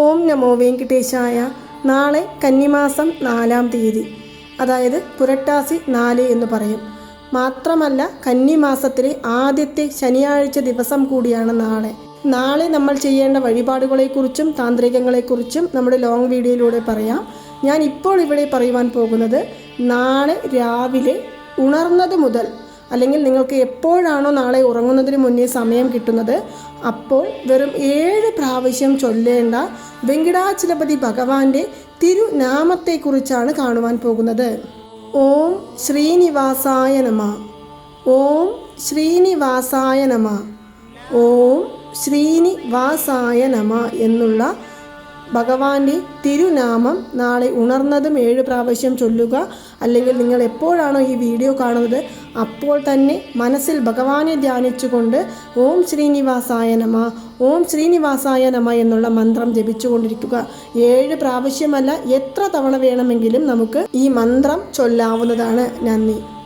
ഓം നമോ വെങ്കിട്ടേശായ. നാളെ കന്നിമാസം നാലാം തീയതി. അതായത് പുരട്ടാസി നാല് എന്ന് പറയും. മാത്രമല്ല കന്നിമാസത്തിലെ ആദ്യത്തെ ശനിയാഴ്ച ദിവസം കൂടിയാണ് നാളെ. നാളെ നമ്മൾ ചെയ്യേണ്ട വഴിപാടുകളെക്കുറിച്ചും താന്ത്രികങ്ങളെക്കുറിച്ചും നമ്മുടെ ലോങ് വീഡിയോയിലൂടെ പറയാം. ഞാൻ ഇപ്പോൾ ഇവിടെ പറയുവാൻ പോകുന്നത് നാളെ രാവിലെ ഉണർന്നത് മുതൽ അല്ലെങ്കിൽ നിങ്ങൾക്ക് എപ്പോഴാണോ നാളെ ഉറങ്ങുന്നതിന് മുന്നേ സമയം കിട്ടുന്നത് അപ്പോൾ വെറും ഏഴ് പ്രാവശ്യം ചൊല്ലേണ്ട വെങ്കിടാചലപതി ഭഗവാന്റെ തിരുനാമത്തെക്കുറിച്ചാണ് കാണുവാൻ പോകുന്നത്. ഓം ശ്രീനിവാസായ നമ. ഓം ശ്രീനിവാസായ നമ. ഓം ശ്രീനിവാസായ നമ എന്നുള്ള ഭഗവാന്റെ തിരുനാമം നാളെ ഉണർന്നതും ഏഴ് പ്രാവശ്യം ചൊല്ലുക. അല്ലെങ്കിൽ നിങ്ങൾ എപ്പോഴാണോ ഈ വീഡിയോ കാണുന്നത് അപ്പോൾ തന്നെ മനസ്സിൽ ഭഗവാനെ ധ്യാനിച്ചുകൊണ്ട് ഓം ശ്രീനിവാസായ നമ ഓം ശ്രീനിവാസായ നമ എന്നുള്ള മന്ത്രം ജപിച്ചുകൊണ്ടിരിക്കുക. ഏഴ് പ്രാവശ്യമല്ല എത്ര തവണ വേണമെങ്കിലും നമുക്ക് ഈ മന്ത്രം ചൊല്ലാവുന്നതാണ്. നന്ദി.